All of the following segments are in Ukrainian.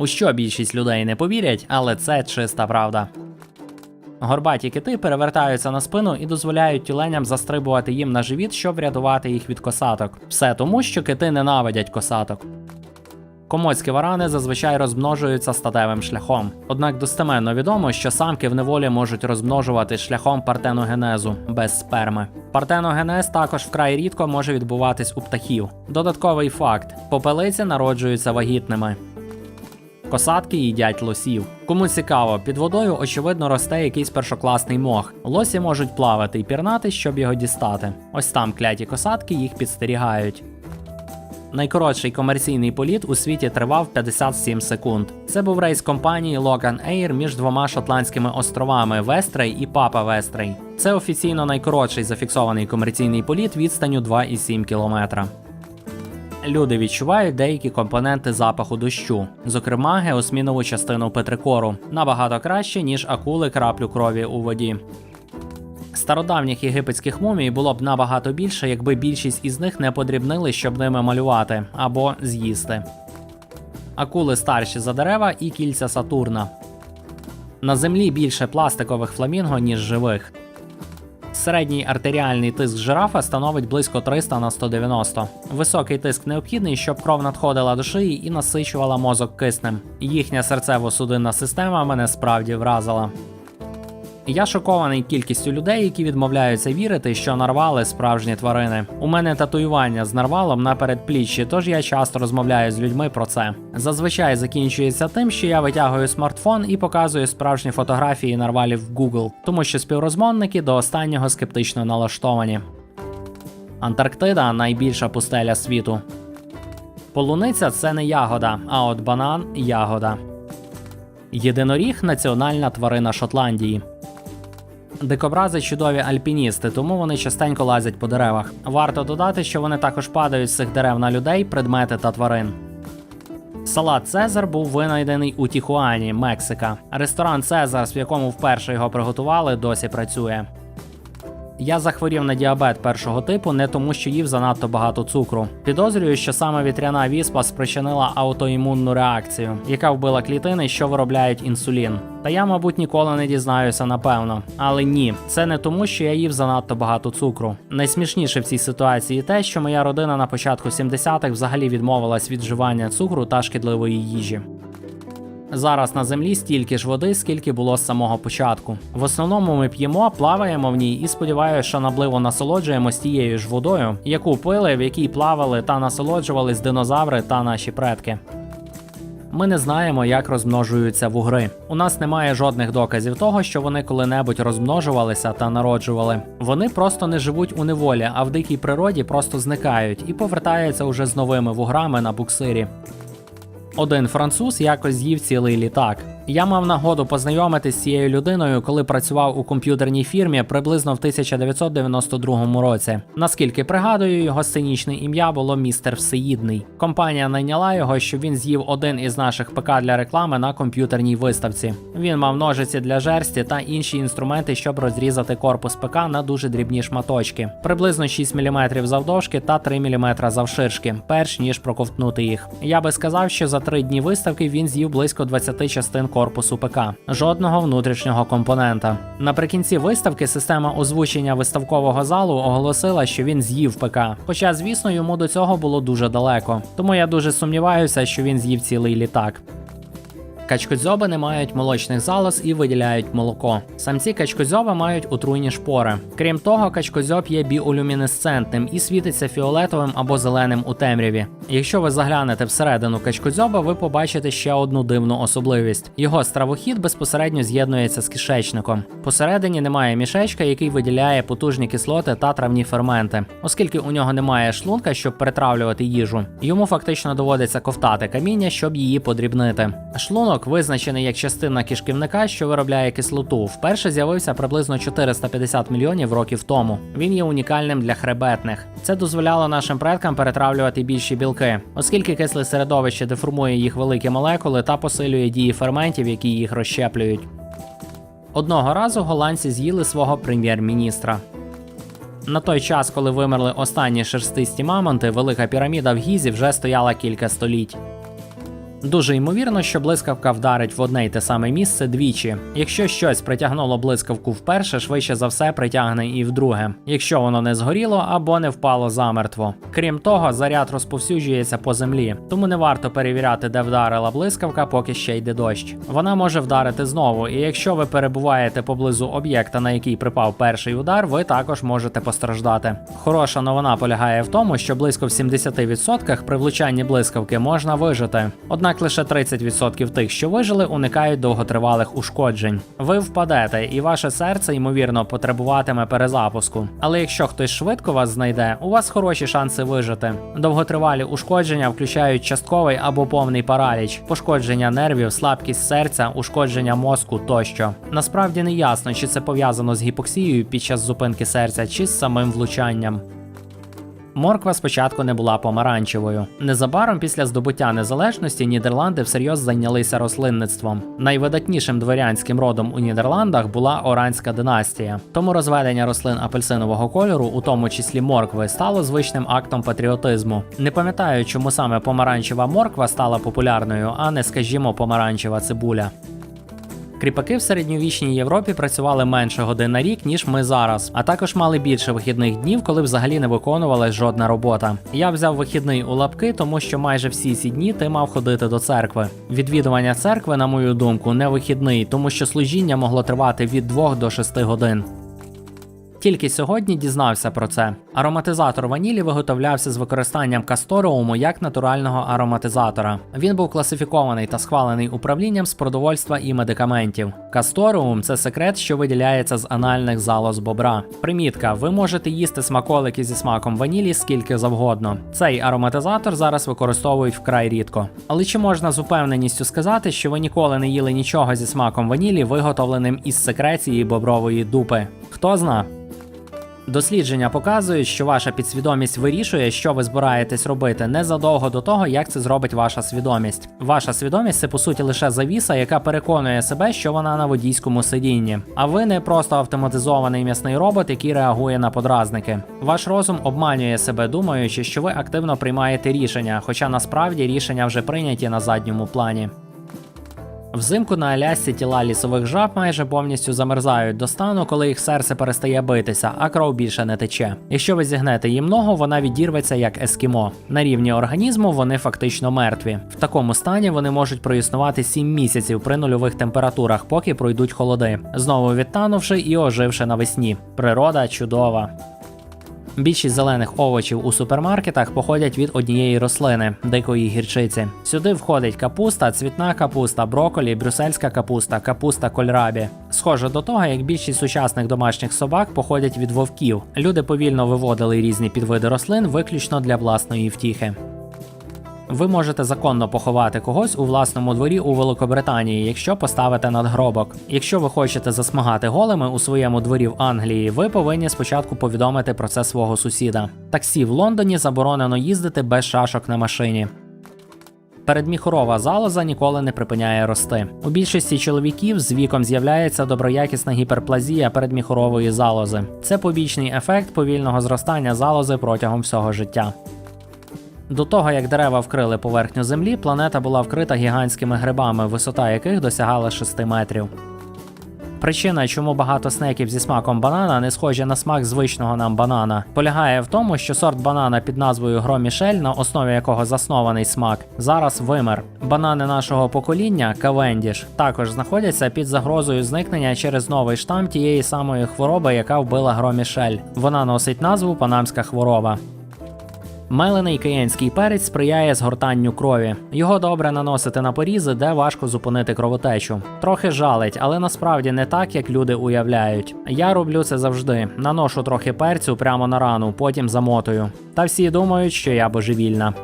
У що більшість людей не повірять, але це чиста правда. Горбаті кити перевертаються на спину і дозволяють тюленям застрибувати їм на живіт, щоб врятувати їх від косаток. Все тому, що кити ненавидять косаток. Комоцькі варани зазвичай розмножуються статевим шляхом. Однак достеменно відомо, що самки в неволі можуть розмножувати шляхом партеногенезу без сперми. Партеногенез також вкрай рідко може відбуватись у птахів. Додатковий факт: попелиці народжуються вагітними. Косатки їдять лосів. Кому цікаво, під водою очевидно росте якийсь першокласний мох. Лосі можуть плавати і пірнати, щоб його дістати. Ось там кляті косатки їх підстерігають. Найкоротший комерційний політ у світі тривав 57 секунд. Це був рейс компанії Logan Air між двома шотландськими островами Вестрей і Папа Вестрей. Це офіційно найкоротший зафіксований комерційний політ відстанню 2,7 кілометра. Люди відчувають деякі компоненти запаху дощу, зокрема геосмінову частину петрикору, набагато краще, ніж акули краплю крові у воді. Стародавніх єгипетських мумій було б набагато більше, якби більшість із них не подрібнили, щоб ними малювати або з'їсти. Акули старші за дерева і кільця Сатурна. На землі більше пластикових фламінго, ніж живих. Середній артеріальний тиск жирафа становить близько 300 на 190. Високий тиск необхідний, щоб кров надходила до шиї і насичувала мозок киснем. Їхня серцево-судинна система мене справді вразила. Я шокований кількістю людей, які відмовляються вірити, що нарвали справжні тварини. У мене татуювання з нарвалом на передпліччі, тож я часто розмовляю з людьми про це. Зазвичай закінчується тим, що я витягую смартфон і показую справжні фотографії нарвалів в Google, тому що співрозмовники до останнього скептично налаштовані. Антарктида найбільша пустеля світу. Полуниця це не ягода, а от банан ягода. Єдиноріг національна тварина Шотландії. Дикобрази чудові альпіністи, тому вони частенько лазять по деревах. Варто додати, що вони також падають з цих дерев на людей, предмети та тварин. Салат Цезар був винайдений у Тіхуані, Мексика. Ресторан Цезар, в якому вперше його приготували, досі працює. Я захворів на діабет першого типу не тому, що їв занадто багато цукру. Підозрюю, що саме вітряна віспа спричинила аутоімунну реакцію, яка вбила клітини, що виробляють інсулін. Та я, мабуть, ніколи не дізнаюся напевно. Але ні, це не тому, що я їв занадто багато цукру. Найсмішніше в цій ситуації те, що моя родина на початку 70-х взагалі відмовилась від вживання цукру та шкідливої їжі. Зараз на землі стільки ж води, скільки було з самого початку. В основному ми п'ємо, плаваємо в ній і сподіваюся, що набливо насолоджуємось тією ж водою, яку пили, в якій плавали та насолоджувались динозаври та наші предки. Ми не знаємо, як розмножуються вугри. У нас немає жодних доказів того, що вони коли-небудь розмножувалися та народжували. Вони просто не живуть у неволі, а в дикій природі просто зникають і повертаються уже з новими вуграми на буксирі. Один француз якось з'їв цілий літак. Я мав нагоду познайомитись з цією людиною, коли працював у комп'ютерній фірмі приблизно в 1992 році. Наскільки пригадую, його сценічне ім'я було містер Всеїдний. Компанія найняла його, щоб він з'їв один із наших ПК для реклами на комп'ютерній виставці. Він мав ножиці для жерсті та інші інструменти, щоб розрізати корпус ПК на дуже дрібні шматочки, приблизно 6 мм завдовжки та 3 мм завширшки, перш ніж проковтнути їх. Я би сказав, що за три дні виставки він з'їв близько 20 частин ПК, жодного внутрішнього компонента. Наприкінці виставки система озвучення виставкового залу оголосила, що він з'їв ПК. Хоча, звісно, йому до цього було дуже далеко. Тому я дуже сумніваюся, що він з'їв цілий літак. Качкодзьоби не мають молочних залоз і виділяють молоко. Самці качкодзьоба мають отруйні шпори. Крім того, качкодзьоб є біолюмінесцентним і світиться фіолетовим або зеленим у темряві. Якщо ви заглянете всередину качкодзьоба, ви побачите ще одну дивну особливість: його стравохід безпосередньо з'єднується з кишечником. Посередині немає мішечка, який виділяє потужні кислоти та травні ферменти, оскільки у нього немає шлунка, щоб перетравлювати їжу. Йому фактично доводиться ковтати каміння, щоб її подрібнити. Шлунок визначений як частина кишківника, що виробляє кислоту, вперше з'явився приблизно 450 мільйонів років тому. Він є унікальним для хребетних. Це дозволяло нашим предкам перетравлювати більші білки, оскільки кисле середовище деформує їх великі молекули та посилює дії ферментів, які їх розщеплюють. Одного разу голландці з'їли свого прем'єр-міністра. На той час, коли вимерли останні шерстисті мамонти, велика піраміда в Гізі вже стояла кілька століть. Дуже ймовірно, що блискавка вдарить в одне й те саме місце двічі. Якщо щось притягнуло блискавку вперше, швидше за все притягне і вдруге, якщо воно не згоріло або не впало замертво. Крім того, заряд розповсюджується по землі, тому не варто перевіряти, де вдарила блискавка, поки ще йде дощ. Вона може вдарити знову, і якщо ви перебуваєте поблизу об'єкта, на який припав перший удар, ви також можете постраждати. Хороша новина полягає в тому, що близько в 70% при влучанні блискавки можна вижити. Однак лише 30% тих, що вижили, уникають довготривалих ушкоджень. Ви впадете, і ваше серце ймовірно потребуватиме перезапуску. Але якщо хтось швидко вас знайде, у вас хороші шанси вижити. Довготривалі ушкодження включають частковий або повний параліч, пошкодження нервів, слабкість серця, ушкодження мозку тощо. Насправді не ясно, чи це пов'язано з гіпоксією під час зупинки серця, чи з самим влучанням. Морква спочатку не була помаранчевою. Незабаром після здобуття незалежності Нідерланди всерйоз зайнялися рослинництвом. Найвидатнішим дворянським родом у Нідерландах була Оранська династія. Тому розведення рослин апельсинового кольору, у тому числі моркви, стало звичним актом патріотизму. Не пам'ятаю, чому саме помаранчева морква стала популярною, а не, скажімо, помаранчева цибуля. Кріпаки в середньовічній Європі працювали менше годин на рік, ніж ми зараз, а також мали більше вихідних днів, коли взагалі не виконувалась жодна робота. Я взяв вихідний у лапки, тому що майже всі ці дні ти мав ходити до церкви. Відвідування церкви, на мою думку, не вихідний, тому що служіння могло тривати від 2 до 6 годин. Тільки сьогодні дізнався про це. Ароматизатор ванілі виготовлявся з використанням касториуму як натурального ароматизатора. Він був класифікований та схвалений управлінням з продовольства і медикаментів. Касториум це секрет, що виділяється з анальних залоз бобра. Примітка: ви можете їсти смаколики зі смаком ванілі скільки завгодно. Цей ароматизатор зараз використовують вкрай рідко. Але чи можна з упевненістю сказати, що ви ніколи не їли нічого зі смаком ванілі, виготовленим із секреції бобрової дупи? Хто зна? Дослідження показують, що ваша підсвідомість вирішує, що ви збираєтесь робити незадовго до того, як це зробить ваша свідомість. Ваша свідомість це по суті лише завіса, яка переконує себе, що вона на водійському сидінні. А ви не просто автоматизований м'ясний робот, який реагує на подразники. Ваш розум обманює себе, думаючи, що ви активно приймаєте рішення, хоча насправді рішення вже прийняті на задньому плані. Взимку на Алясці тіла лісових жаб майже повністю замерзають до стану, коли їх серце перестає битися, а кров більше не тече. Якщо ви зігнете їм ногу, вона відірветься як ескімо. На рівні організму вони фактично мертві. В такому стані вони можуть проіснувати 7 місяців при нульових температурах, поки пройдуть холоди, знову відтанувши і оживши навесні. Природа чудова. Більшість зелених овочів у супермаркетах походять від однієї рослини дикої гірчиці. Сюди входить капуста, цвітна капуста, броколі, брюссельська капуста, капуста кольрабі. Схоже до того, як більшість сучасних домашніх собак походять від вовків. Люди повільно виводили різні підвиди рослин виключно для власної втіхи. Ви можете законно поховати когось у власному дворі у Великобританії, якщо поставите надгробок. Якщо ви хочете засмагати голими у своєму дворі в Англії, ви повинні спочатку повідомити про це свого сусіда. Таксі в Лондоні заборонено їздити без шашок на машині. Передміхорова залоза ніколи не припиняє рости. У більшості чоловіків з віком з'являється доброякісна гіперплазія передміхорової залози. Це побічний ефект повільного зростання залози протягом всього життя. До того, як дерева вкрили поверхню землі, планета була вкрита гігантськими грибами, висота яких досягала 6 метрів. Причина, чому багато снеків зі смаком банана не схожі на смак звичного нам банана, полягає в тому, що сорт банана під назвою Громішель, на основі якого заснований смак, зараз вимер. Банани нашого покоління Кавендіш також знаходяться під загрозою зникнення через новий штам тієї самої хвороби, яка вбила Громішель. Вона носить назву Панамська хвороба. Мелений киянський перець сприяє згортанню крові. Його добре наносити на порізи, де важко зупинити кровотечу. Трохи жалить, але насправді не так, як люди уявляють. Я роблю це завжди. Наношу трохи перцю прямо на рану, потім замотую. Та всі думають, що я божевільна.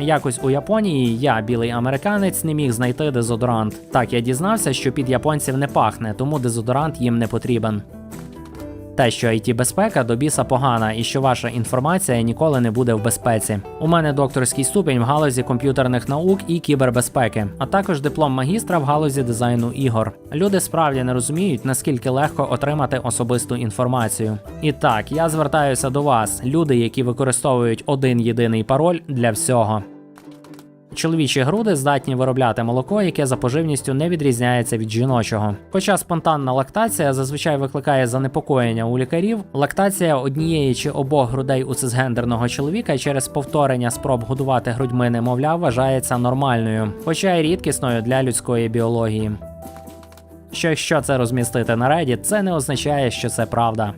Якось у Японії я, білий американець, не міг знайти дезодорант. Так я дізнався, що під японців не пахне, тому дезодорант їм не потрібен. Те, що it безпека до біса погана і що ваша інформація ніколи не буде в безпеці. У мене докторський ступінь в галузі комп'ютерних наук і кібербезпеки, а також диплом магістра в галузі дизайну ігор. Люди справді не розуміють, наскільки легко отримати особисту інформацію. І так, я звертаюся до вас, люди, які використовують один єдиний пароль для всього. Чоловічі груди здатні виробляти молоко, яке за поживністю не відрізняється від жіночого. Хоча спонтанна лактація зазвичай викликає занепокоєння у лікарів, лактація однієї чи обох грудей у цисгендерного чоловіка через повторення спроб годувати грудьми немовля вважається нормальною, хоча й рідкісною для людської біології. Що якщо це розмістити на Reddit, це не означає, що це правда.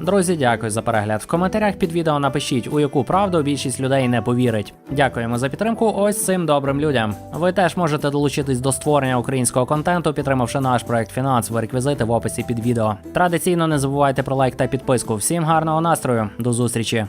Друзі, дякую за перегляд. В коментарях під відео напишіть, у яку правду більшість людей не повірить. Дякуємо за підтримку ось цим добрим людям. Ви теж можете долучитись до створення українського контенту, підтримавши наш проект фінансові реквізити в описі під відео. Традиційно не забувайте про лайк та підписку. Всім гарного настрою, до зустрічі!